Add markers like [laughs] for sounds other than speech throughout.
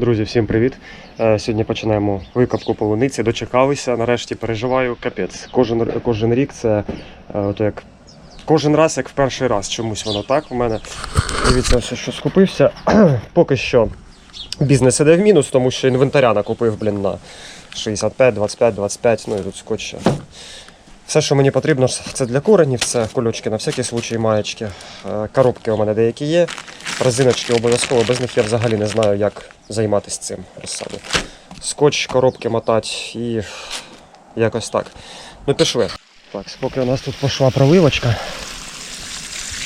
Друзі, всім привіт! Е, Сьогодні починаємо викопку полуниці. Дочекалися. Нарешті переживаю капець. Кожен, кожен рік це е, ото як кожен раз, як в перший раз. Чомусь воно так у мене. Дивіться, все, що скупився. [clears throat] Поки що бізнес іде в мінус, тому що інвентаря накупив, блін, на 65, 25, 25, ну і тут скотч. ще. Все, що мені потрібно, це для коренів, це кульочки на всякий случай, маєчки. Е, Коробки у мене деякі є. Резиночки обов'язково, без них я взагалі не знаю, як займатися цим розсаду. Скотч, коробки мотати і якось так. Ну пішли. Так, поки у нас тут пішла проливочка.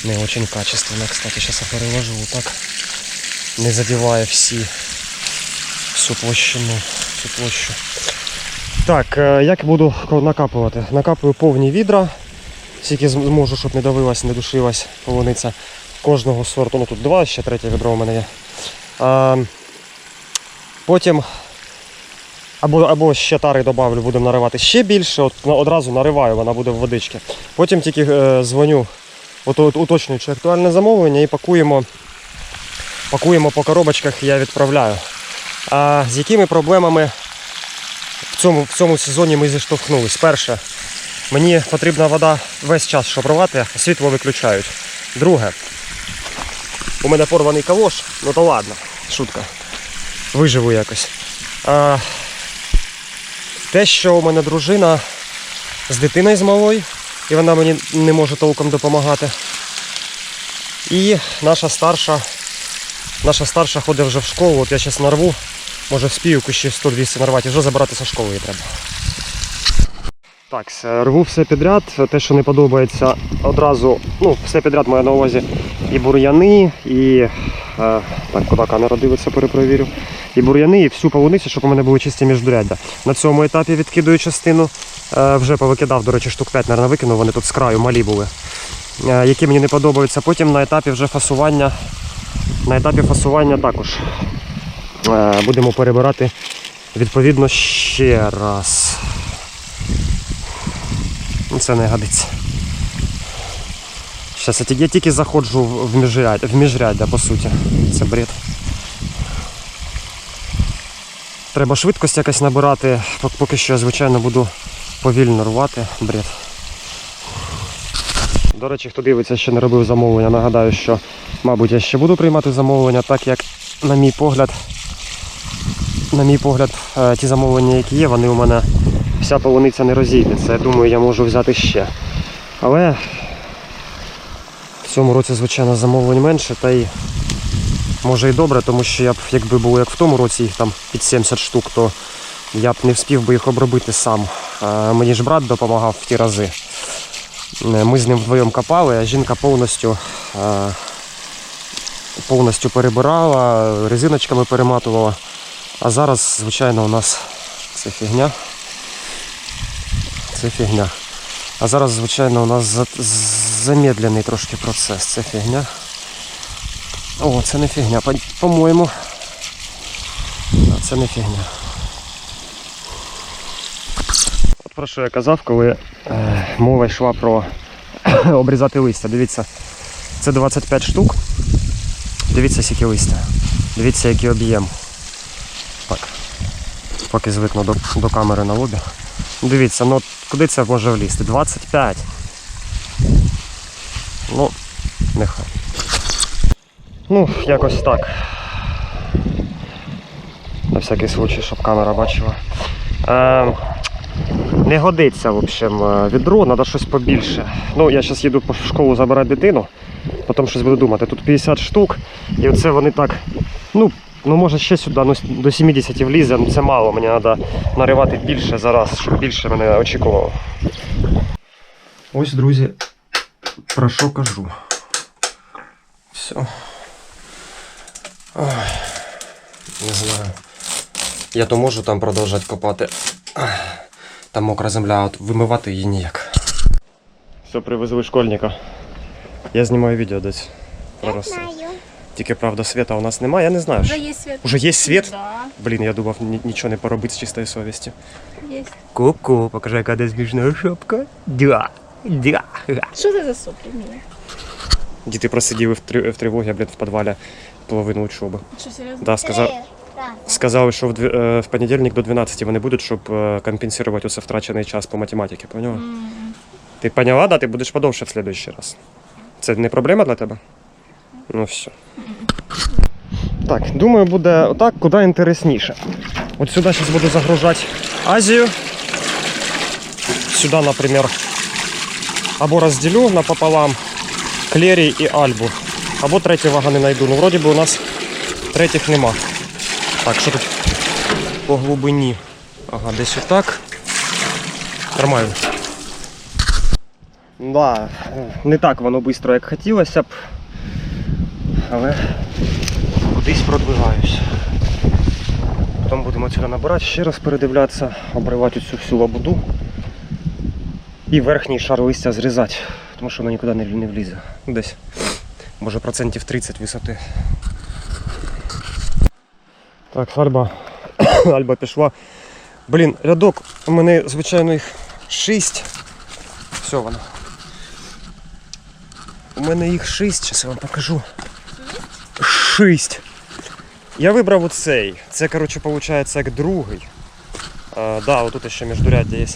Не очень качественно, кстати, зараз я переложу так. Не задіває всі всю площину, всю площу. Так, е, як буду накапувати? Накапую повні відра, скільки зможу, щоб не давилась, не душилась полуниця кожного сорту. Ну тут два, ще третє відро у мене є. Потім або, або ще тари додавлю, будемо наривати ще більше. От одразу нариваю, вона буде в водички. Потім тільки е, дзвоню, от, от, уточнюючи актуальне замовлення і пакуємо, пакуємо по коробочках і я відправляю. А з якими проблемами в цьому, в цьому сезоні ми зіштовхнулись? Перше, мені потрібна вода весь час, щоб рвати, світло виключають. Друге, у мене порваний калош, ну то ладно, шутка. Виживу якось. А, те, що у мене дружина з дитиною з малою, і вона мені не може толком допомагати. І наша старша, наша старша ходить вже в школу, от я зараз нарву, може вспію кущів 100-200 нарвати, вже забиратися їй треба. Так, рву все підряд. Те, що не подобається одразу, ну, все підряд маю на увазі і бур'яни, і. Е, так, куди камера дивиться, перепровірю. І бур'яни, і всю полуницю, щоб у мене були чисті міждуряддя. На цьому етапі відкидую частину. Е, вже повикидав, до речі, штук 5, мабуть, викинув, вони тут з краю малі були. Е, які мені не подобаються. Потім на етапі вже фасування. На етапі фасування також е, будемо перебирати відповідно ще раз. Ну, Це не годиться. Зараз я тільки, заходжу в міжряддя, в міжряддя, по суті. Це бред. Треба швидкость якось набирати. Поки що звичайно, буду повільно рвати. Бред. До речі, хто дивиться, ще не робив замовлення, нагадаю, що, мабуть, я ще буду приймати замовлення, так як, на мій погляд, на мій погляд, е, ті замовлення, які є, вони у мене вся полуниця не розійдеться. Я думаю, я можу взяти ще. Але в цьому році, звичайно, замовлень менше, та й може і добре, тому що я б, якби було як в тому році, їх там під 70 штук, то я б не встиг би їх обробити сам. Мені ж брат допомагав в ті рази. Е, Ми з ним вдвоєм копали, а жінка повністю, повністю перебирала, резиночками перематувала. А зараз, звичайно, у нас це фігня. Це фігня. А зараз, звичайно, у нас замедлений трошки процес. Це фігня. О, це не фігня, по- по-моєму. Це не фігня. От про що я казав, коли е, мова йшла про [coughs] обрізати листя. Дивіться, це 25 штук. Дивіться, скільки листя. Дивіться, який об'єм. Так. Поки звикну до, до камери на лобі. Дивіться, ну куди це може влізти? 25. Ну, нехай. Ну, якось так. На всякий случай, щоб камера бачила. Е, не годиться, в общем, е, відро, треба щось побільше. Ну, я зараз їду в школу забирати дитину, потім щось буду думати. Тут 50 штук, і оце вони так, ну, ну може ще сюди, ну, до 70 влізе, ну це мало, мені треба наривати більше зараз, щоб більше мене очікувало. Ось, друзі, про що кажу. Все. Ой, не знаю. Я то можу там продовжувати копати. Ах, Там мокра земля, от вимивати її ніяк. Все, привезли школьника. Я знімаю відео десь. Я знаю. Тільки правда світа у нас немає, я не знаю. Уже що- есть свет? Уже є світ? Да, Блін, я думав ні- нічого не поробити з чистої совісті. есть. Ку-ку, покажи, яка де смішна шапка. Да. Да. Что это за сопли? Мия? Діти просиділи в, три- в тривогі, блядь, в підвалі половину учоби. Что, серьезно? Да, сказав, Сказали, що в, дві- е, в понедільник до 12 вони будуть, щоб е, компенсувати усе втрачений час по математиці, поняла? Ти поняла, да? Ти будеш подовше в следующий раз. Це не проблема для тебе? Ну все. Так, думаю, буде отак, куди інтересніше. От сюди зараз буду загружати Азію. Сюди, наприклад, або розділю напополам Клерій і Альбу. Або треті вагони знайду. Ну, вроді би у нас третіх нема. Так, що тут по глибині? Ага, десь отак. Нормально. Да, не так воно швидко, як хотілося б. Але кудись продвигаюсь. Потім будемо сюди набирати, ще раз передивлятися, обривати цю всю лабуду. І верхній шар листя зрізати, тому що воно нікуди не, не влізе. Десь. Може процентів 30 висоти. Так, Альба. [coughs] Альба пішла. Блін, рядок, у мене, звичайно, їх 6. Все воно. У мене їх 6, зараз я вам покажу. 6. Я вибрав оцей. Це, коротше, виходить, як другий. А, да, отут ще міждуряддя є.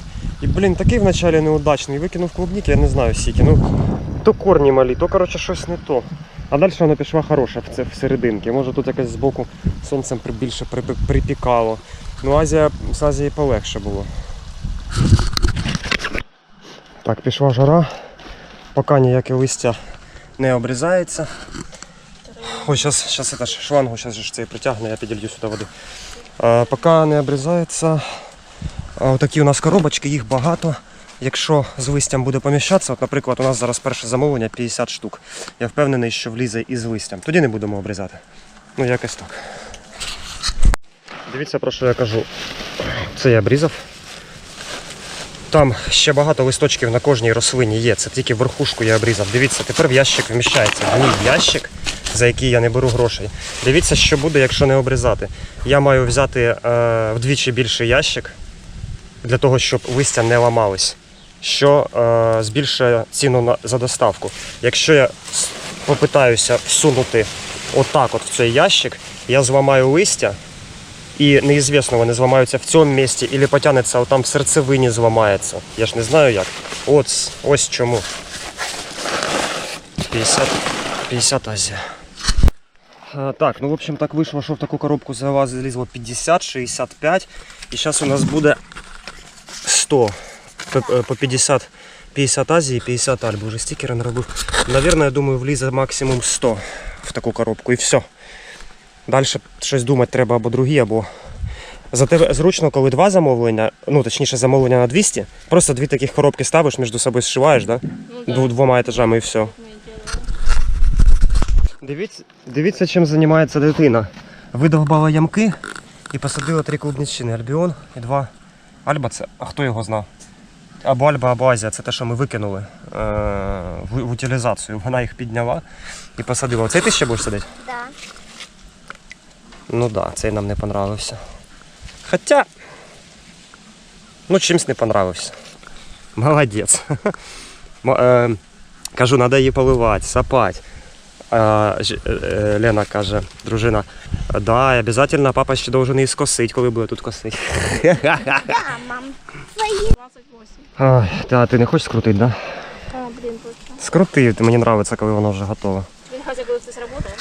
І, блін, такий вначалі неудачний. Викинув клубники, я не знаю скільки. Ну, то корні малі, то коротше щось не то. А далі вона пішла хороша це всерединки. Може тут якось збоку сонцем більше припікало. Ну, Азія, з Азії полегше було. Так, пішла жара. Поки ніяке листя не обрізається. Ось зараз, зараз це ж шлангу зараз ж цей притягне, я піділью сюди води. А, поки не обрізається. Отакі у нас коробочки, їх багато. Якщо з листям буде поміщатися, от, наприклад, у нас зараз перше замовлення 50 штук. Я впевнений, що влізе і з листям. Тоді не будемо обрізати. Ну, якось так. Дивіться, про що я кажу. Це я обрізав. Там ще багато листочків на кожній рослині є. Це тільки верхушку я обрізав. Дивіться, тепер в ящик вміщається. Мій ящик, за який я не беру грошей. Дивіться, що буде, якщо не обрізати. Я маю взяти е, вдвічі більший ящик для того, щоб листя не ламалось. Що е, збільшує ціну на, за доставку. Якщо я попитаюся всунути отак от в цей ящик, я зламаю листя, і неізвісно, вони зламаються в цьому місці, або потягнеться там в серцевині зламається. Я ж не знаю як. От, ось чому. 50, 50 Азія. А, так, ну в общем так вийшло, що в таку коробку залізло 50, 65. І зараз у нас буде 100. По, е, 50, 50 Азії, 50 Альбу. Вже стікери наробив. Навірно, я думаю, влізе максимум 100 в таку коробку і все. Далі щось думати треба або другі, або. Зате зручно, коли два замовлення, ну точніше замовлення на 200, просто дві таких коробки ставиш, між собою зшиваєш, да? Ну, Дву- двома етажами і все. делаем. Дивіться, дивіться, чим займається дитина. Видовбала ямки і посадила три клубничини. Альбіон і два. Альба це, а хто його знав? Або Альба, або Азія, це те, що ми викинули е- в, в утилізацію. Вона їх підняла і посадила. Оцей ти ще будеш садити? Да. Ну так, да, цей нам не понравився. Хоча. Ну, чимсь не понравився. Молодець. [laughs] Е, Кажу, треба її поливати, сапати. Е, е, Лена каже, дружина, да, обов'язково папа ще должен її скосити, коли буде тут косити. Да, [laughs] мам. Твои. 28. Ай, та, ти не хочеш скрутити, да? А, блин, точно. Скрути, мені подобається, коли воно вже готове. Блин, хотя когда ты сработал.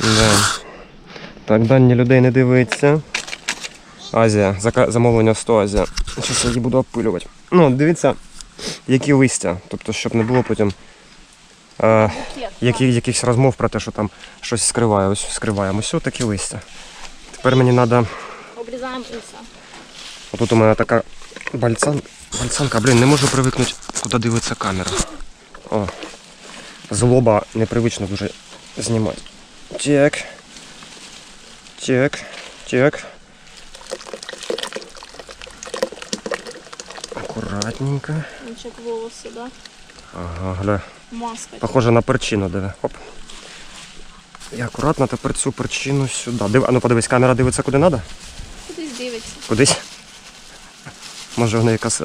Да. Так, дані людей не дивиться. Азія, замовлення 100 Азія. Зараз я її буду опилювати. Ну, дивіться, які листя. Тобто, щоб не було потім е, які, якихось розмов про те, що там щось скриває. Ось скриваємо. Ось такі листя. Тепер мені треба. Обрезаем уса. Тут у мене така бальцан... бальцанка. Блін, не можу привикнути, куди дивиться камера. О. З лоба непривично дуже знімати. Так. Так. Так. Акуратненько. Ничек волосы, да? Ага, гля. Маска. Похоже на перчину диви. Оп. І акуратно тепер цю перчину сюди. Див... А ну подивись, камера дивиться куди треба? Кудись дивиться. Кудись? Може в неї кос...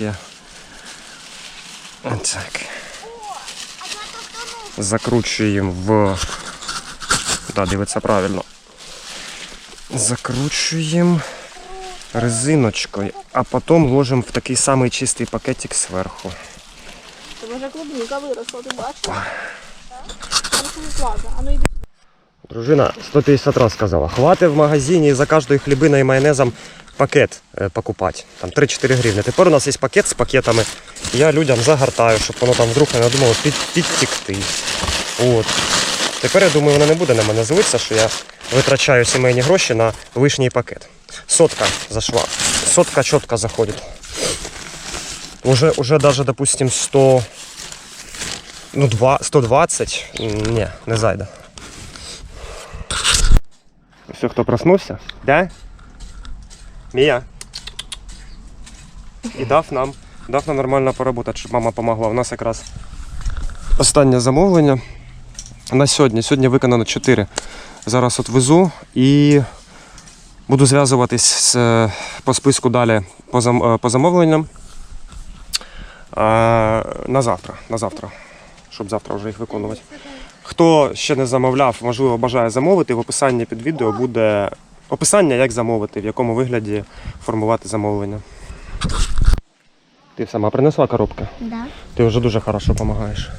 є? Так. Закручуємо в. Да, дивиться правильно. закручуємо резиночкою, а потім ложимо в такий самий чистий пакетик зверху. Тебе вже клубніка виросла, ти бачиш? Ну. Дружина 150 раз сказала, хватить в магазині за кожною хлібиною і майонезом пакет е, покупати. Там 3-4 гривні. Тепер у нас є пакет з пакетами. Я людям загортаю, щоб воно там вдруг не надумало під, підтікти. От. Тепер я думаю, вона не буде на мене злитися, що я витрачаю сімейні гроші на лишній пакет. Сотка зашла. Сотка чітко заходить. Уже, уже даже, допустим, 100, ну, 2, 120, м, не, не зайде. Все, хто проснувся? Да? Мія. І дав нам, дав нам нормально поработати, щоб мама допомогла. У нас якраз останнє замовлення на сьогодні. Сьогодні виконано 4. Зараз от везу і буду зв'язуватись е, по списку далі по, е, замовленням. На завтра. На завтра. Щоб завтра вже їх виконувати. Хто ще не замовляв, можливо, бажає замовити, в описанні під відео буде описання, як замовити, в якому вигляді формувати замовлення. Ти сама принесла коробки? Да. Ти вже дуже хорошо допомагаєш.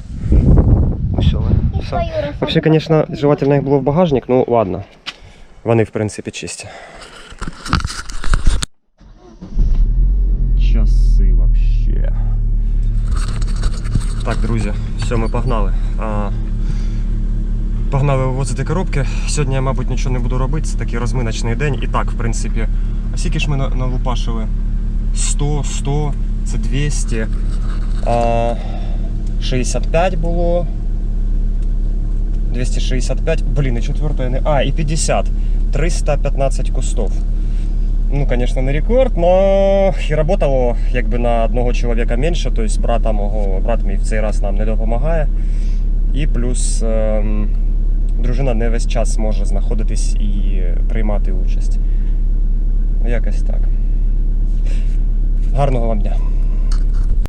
Все, І свою Вообще, желательно їх було в багажник, ну ладно. Вони, в принципі, чисті. Часи вообще. Так, друзі, все, ми погнали. А, погнали вивозити коробки. Сьогодні я, мабуть, нічого не буду робити. Це такий розминочний день. І так, в принципі, а скільки ж ми налупашили? 100, 100, це 200. А, 65 було. 265, блин, и четвертое, не... а, и 50, 315 кустов. Ну, конечно, не рекорд, но і работало якби на одного чоловіка менше, тобто брата мого, брат мій в цей раз нам не допомагає. І плюс ем, дружина не весь час може знаходитись і приймати участь. Якось так. Гарного вам дня.